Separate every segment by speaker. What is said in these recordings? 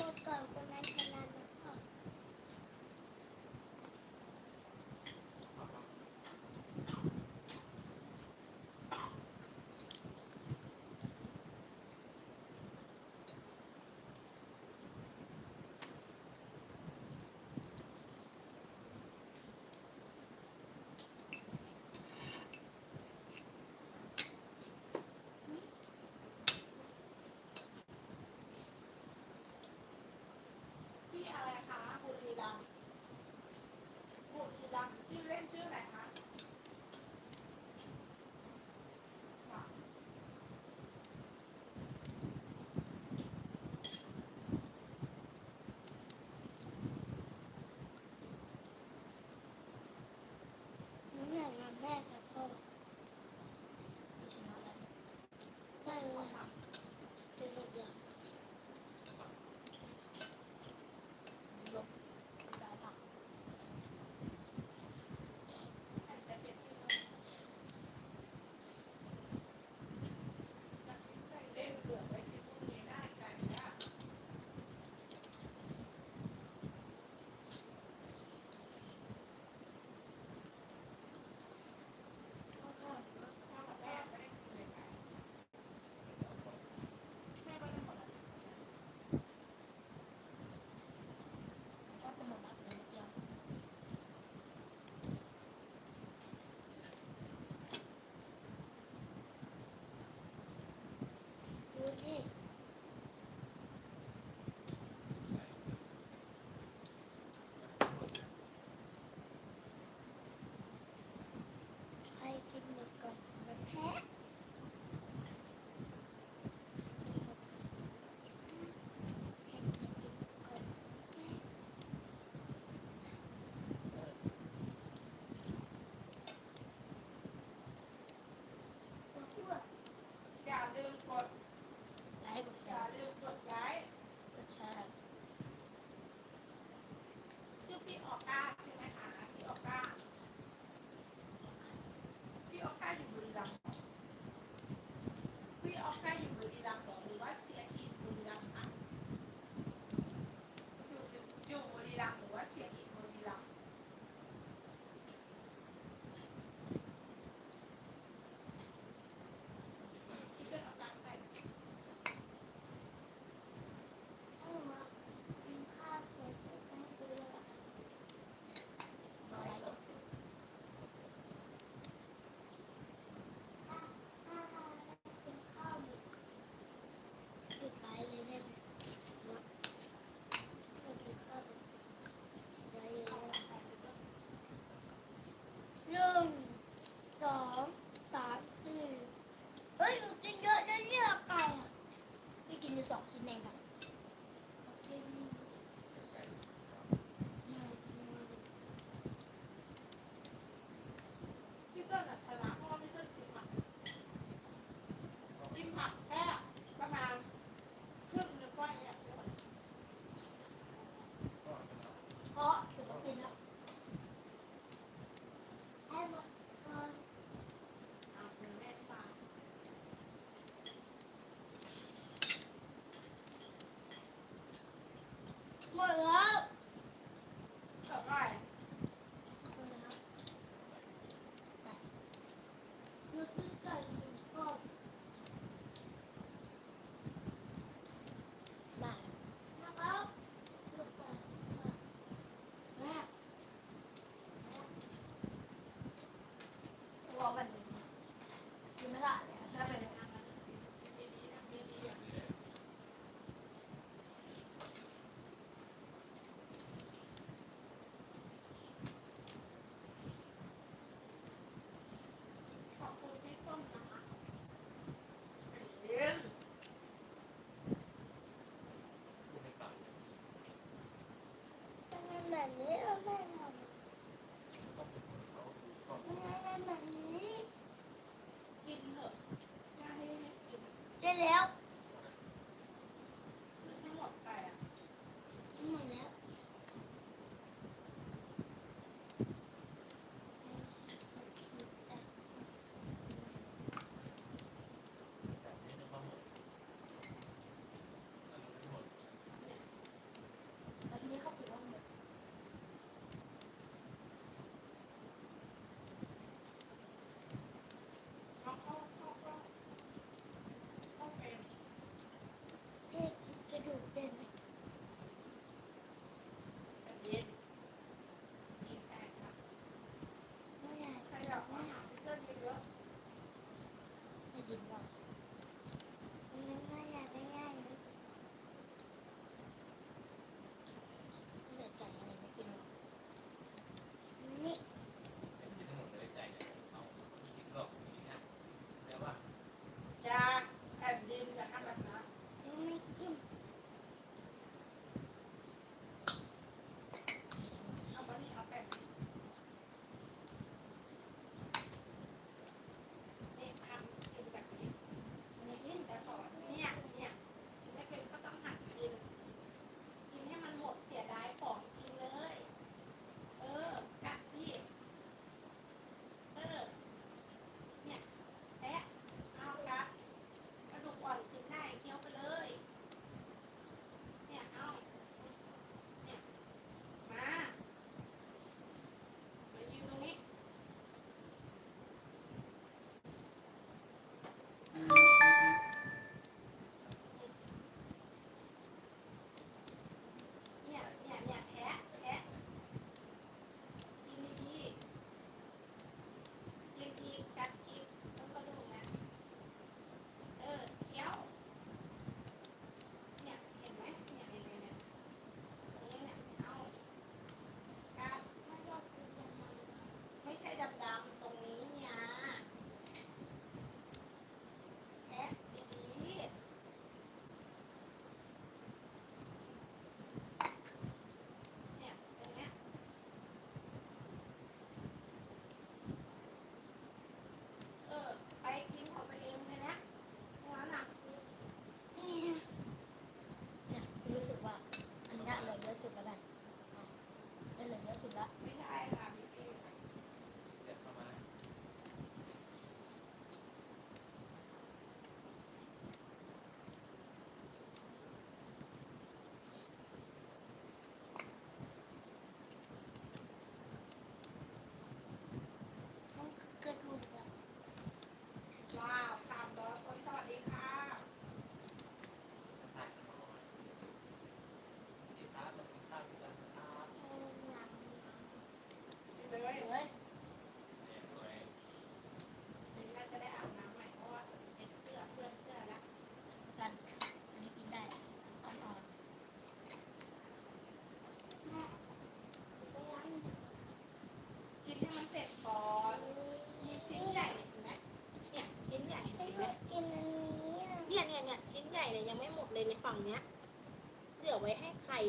Speaker 1: 我看过那些我 แบบนี้
Speaker 2: เอา
Speaker 1: ไปทำมาน
Speaker 2: อะไร
Speaker 1: แบบนี้กินเถอะ
Speaker 2: ได้แล้ว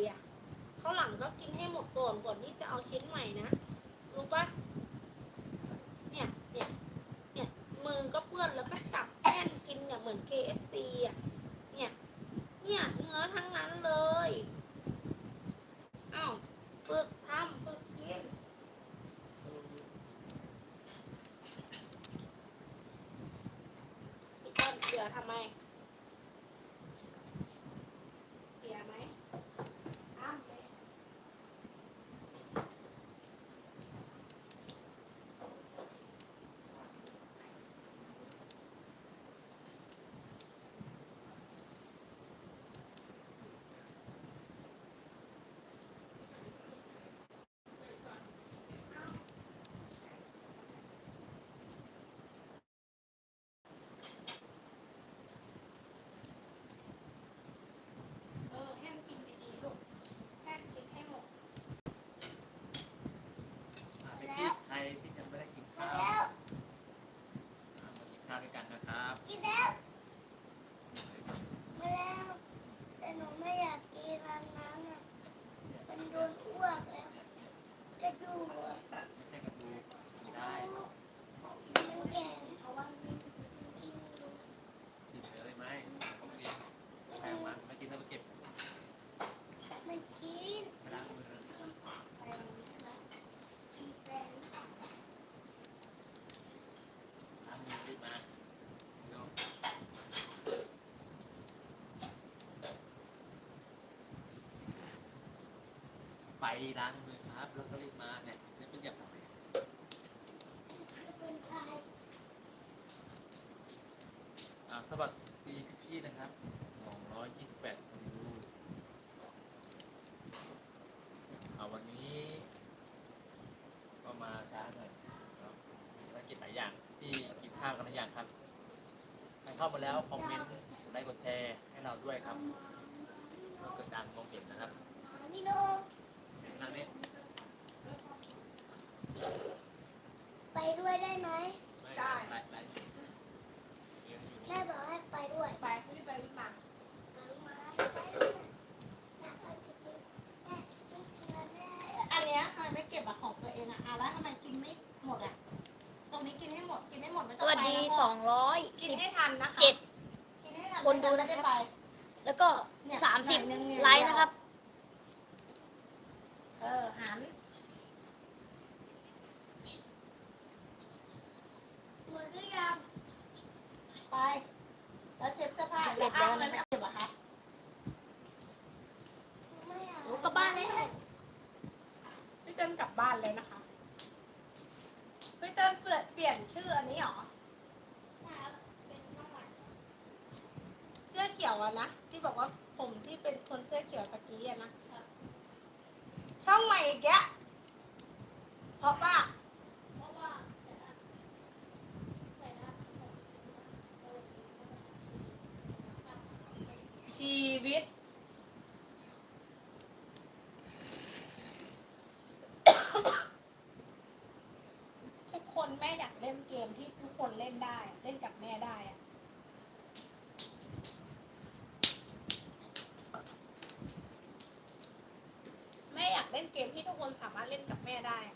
Speaker 1: อะเขาว
Speaker 2: หลัง
Speaker 3: ก็กิน
Speaker 1: ให้หมดก่อนก่อนที่จะเอาชิ้นใหม่นะรู้ปะเนี่ยเนี่ยเนี่ยมือก็เปื้อนแล้วก็จับแป้นกินเนี่ยเหมือน KFC อะเนี่ยเนี่ยเนื้อทั้งนั้นเลยอ้าวฝึกทำฝึกกินพี่ต้นเสือทำไม เสียไหมอ้ามเลย เออแห้งกินดีๆลูกแห้งกินให้หมด
Speaker 4: อะไปกินใครที่ยังไม่ได้กิน
Speaker 2: มา
Speaker 4: ข้าว
Speaker 2: แล้ว
Speaker 4: อะมากินข้าวด้วยกันนะครับ
Speaker 2: กินแล้วมาแล้วแต่หนูไม่อยากกินอันนั้นอะมันโดนอ้วกแล้วกระดูกอะ
Speaker 4: ไม่ใช่กระดูกกินได้
Speaker 2: มันแข็งเอาวางกินดู
Speaker 4: กินเลยไหมผมกินแพงมันไม่กินต้องไปเก็บ
Speaker 2: ไม่กิน
Speaker 4: ไปล้างมือเลย
Speaker 1: ไปตรงนี้ใช่ไหมแรง
Speaker 4: ล้างมือรีบมาเร็ว ไปล้างมือครับ แล้วก็รีบมาเนี่ยจะเป็นอย่างไร
Speaker 2: เป็นใคร
Speaker 4: อ่าสวัสดีพี่ๆนะครับ 228คนดูวันนี้ก็มาช้าหน่อยเนาะมีภารกิจหลายอย่างที่กินข้าวกันหลายอย่างครับใครเข้ามาแล้วคอมเมนต์ไลค์กดแชร์ให้เราด้วยครับเพื่อเกิดการมองเห็นนะครับ
Speaker 2: พี่น
Speaker 4: ทางนี้
Speaker 2: ไปด้วยได้ไหม
Speaker 4: ไม่ได้ ไปไปอยู่เรียนอยู่
Speaker 2: แม่
Speaker 4: นี่
Speaker 2: บอกให้ไปด้วย
Speaker 1: ไปรีบไปรีบมา
Speaker 2: มาไปด้วยอยากไปกินแม่ไม่กินแล้วแม่
Speaker 3: อันเนี้ยทำไมไม่เก็บอะของตัวเองอะอะแล้วทำไมกินไม่หมดอะตรงนี้กินให้หมด กินให้หมดไม่
Speaker 5: ส
Speaker 3: ต้อง
Speaker 5: วัส
Speaker 3: ไป
Speaker 5: ดี
Speaker 3: นะ
Speaker 5: สองร้อย
Speaker 1: กิน
Speaker 5: สิบ
Speaker 1: ให้ทันนะคะ
Speaker 5: เจ็ด
Speaker 3: กินให้ทัน
Speaker 5: คนดูนะ
Speaker 3: ไม่
Speaker 5: ครับ
Speaker 3: ได้ไป
Speaker 5: แล้วก็
Speaker 3: เนี่ย
Speaker 5: สามสิบ
Speaker 3: หน่อยนึงเนี่ย
Speaker 5: ไลค์นะครับ
Speaker 3: เออ หัน
Speaker 2: หมดหรือยัง
Speaker 3: ไป แล้วเช็ดเสื้อผ้า
Speaker 5: เสร็
Speaker 3: แล้วอ้าว
Speaker 5: แล้ว
Speaker 3: ทำไมไม่เก็บอะคะ
Speaker 2: ไม่อาก
Speaker 5: หนูกลับบ้านแล้ว
Speaker 1: พี่เติ้ลกลับบ้านแล้วนะคะพี่เติ้ลเปลี่ยนเปลี่ยนชื่ออันนี้เหรอ
Speaker 2: เป็นช่องวัน
Speaker 1: เสื้อเขียวอะนะ ที่บอกว่าผมที่เป็นคนเสื้อเขียวตะกี้อะนะ ช่องใหม่อีกแกะเพราะว่าชีวิต ทุกคนแม่อยากเล่นเกมที่ทุกคนเล่นได้อะเล่นกับแม่ได้อะแม่อยากเล่นเกมที่ทุกคนสามารถเล่นกับแม่ได้อะ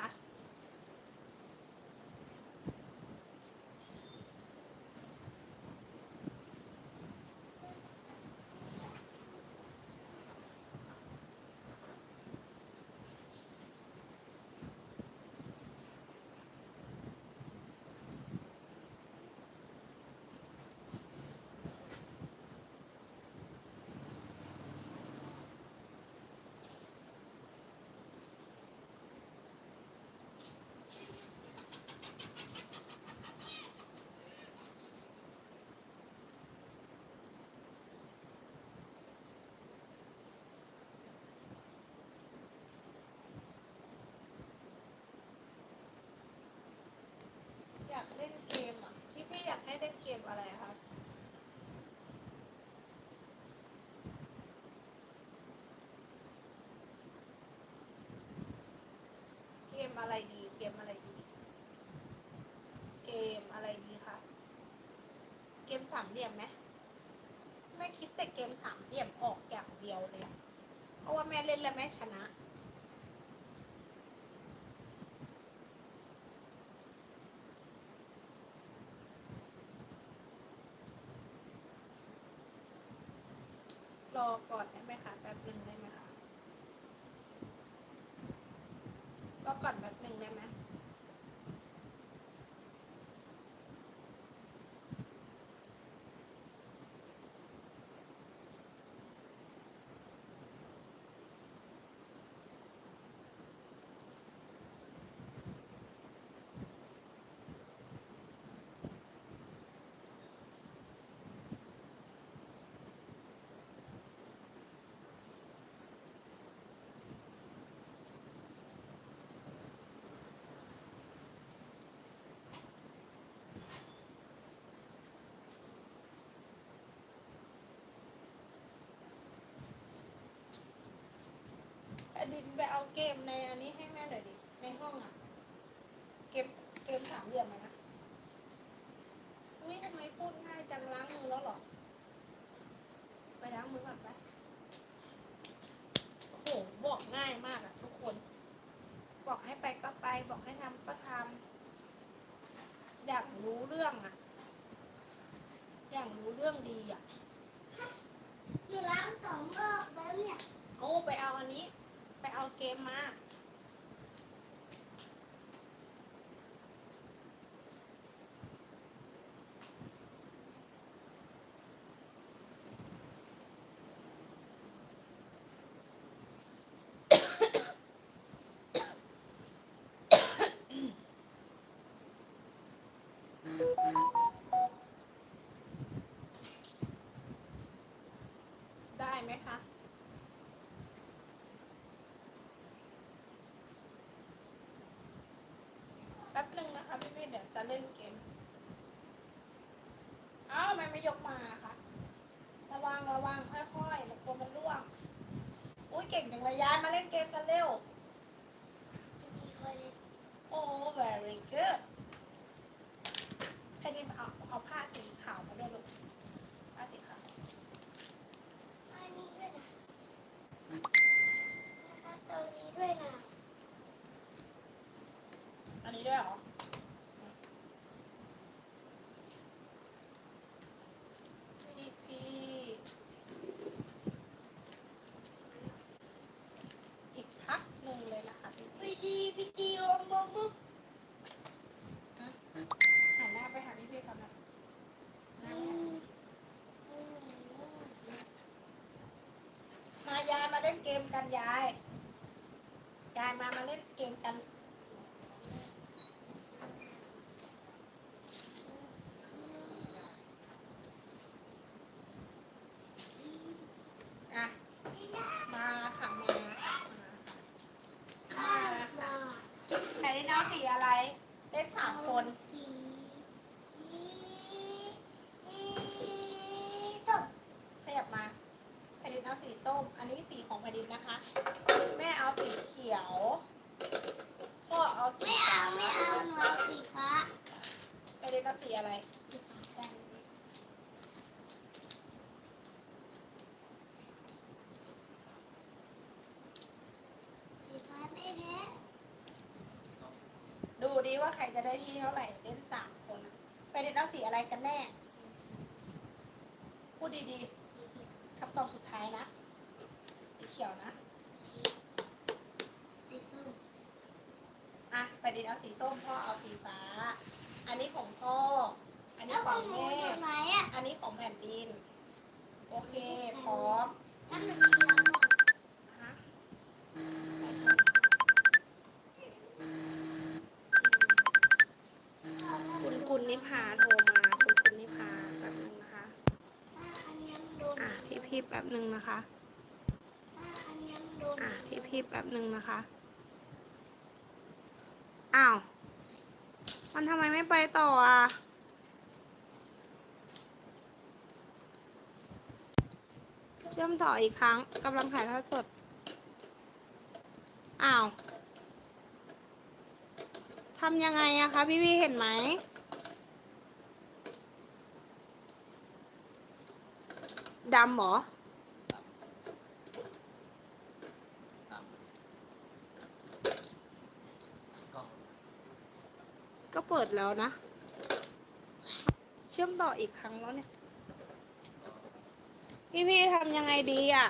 Speaker 1: เกมอะ ไดีอะคะเกมอะไรครับเกมอะไรดีเกมอะไรดี เกมอะไรดีคะเกมสามเหลี่ยมไหมแม่คิดแต่เกมสามเหลี่ยมออกอย่างเดียวเลย เพราะว่าแม่เล่นแล้วแม่ชนะ รอก่อนได้ไหมคะแป๊บหนึ่งได้ไหมคะรอก่อนแป๊บหนึ่งได้ไหม อดินไปเอาเกมในอันนี้ให้แม่หน่อยดิ ในห้องอะ เกมเกมสามเหลี่ยมอะนะอุ้ยทำไมพูดง่ายจังล้างมือแล้วเหรอ ไปล้างมือก่อนไปโอ้โหบอกง่ายมากอะทุกคน บอกให้ไปก็ไป บอกให้ทำก็ทำอยากรู้เรื่องอะอยากรู้เรื่องดีอะ
Speaker 2: หนูล้างสองรอบแล้วเนี่ย
Speaker 1: โอ้ไปเอาอันนี้ไป เอาเกมมา ได้ไหมคะ แป๊บหนึ่งนะคะพี่พี่เดี๋ยว จะเล่นเกมเอ้าทำไมไม่ยกมาคะระวังระวังค่อยๆเดี๋ยวกลัวมันร่วง อุ้ยเก่งจังเลยย้ายมาเล่นเกมกันเร็ว
Speaker 2: มีคนเล่น
Speaker 1: โอ้ very good ให้ดิมเอาเอาผ้าสีขาวมาด้วยลูก ผ้าสีขาว
Speaker 2: อันนี้ด้วยนะนะคะตรงนี้ด้วยนะ
Speaker 1: อันนี้ด้วยเหรอ พี่พี่อีกพักหนึ่งเลยนะคะพี่
Speaker 2: วิ
Speaker 1: พี่
Speaker 2: ดีวิดีโอมงมุก
Speaker 1: หันหน้าไปหาพี่พี่เขานะหน้าไปหาพี่ มายายมา เล่นเกมกันยาย ยายมามาเล่นเกมกัน อะ มาค่ะมา
Speaker 2: ข้าวมา
Speaker 1: ใครได้น้าสีอะไร เล่นสามคน
Speaker 2: สีอีอีต้ม
Speaker 1: ขยับมาแผ่นดินเอาสีส้ม อันนี้สีของแผ่นดินนะคะ แม่เอาสีเขียว พ่อเอาสี
Speaker 2: ไม่เอาไม่เอาหนูเอาสีฟ้า
Speaker 1: แผ่นดินเอาสีอะไร
Speaker 2: สีฟ้ากันสีฟ้าไม่แพ้
Speaker 1: ดูดิว่าใคร จะได้ที่เท่าไหร่เล่นสามคนอะแผ่นดินเอาสีอะไรกันแน่ พูดดีๆคำตอบสุดท้ายนะ สีเขียวนะ
Speaker 2: สีส้ม
Speaker 1: อะแผ่นดินเอาสีส้มพ่อเอาสีฟ้า อันนี้ของพ่อ อันนี้
Speaker 2: แล้ว
Speaker 1: ข
Speaker 2: ข
Speaker 1: อ
Speaker 2: องงหนู
Speaker 1: แม่
Speaker 2: อยู่ไหนอะ
Speaker 1: อันนี้ของแผ่นดิน โอเคพร้อม
Speaker 2: นั่นมันมีแล้วอะ
Speaker 1: ฮะ ป๊บหนึ่งนะคะ
Speaker 2: อะ
Speaker 1: พี่พี่แป๊บหนึ่
Speaker 2: งนะ
Speaker 1: คะ อ้าว มันทำไมไม่ไปต่ออะ เชื่อมต่ออีกครั้งกำลังถ่ายทอดสด อ้าวทำยังไงอะคะ พี่พี่เห็นไหมดำหรอ ดแล้วนะ เชื่อมต่ออีกครั้งแล้วเนี่ย พี่พี่ทำยังไงดีอะ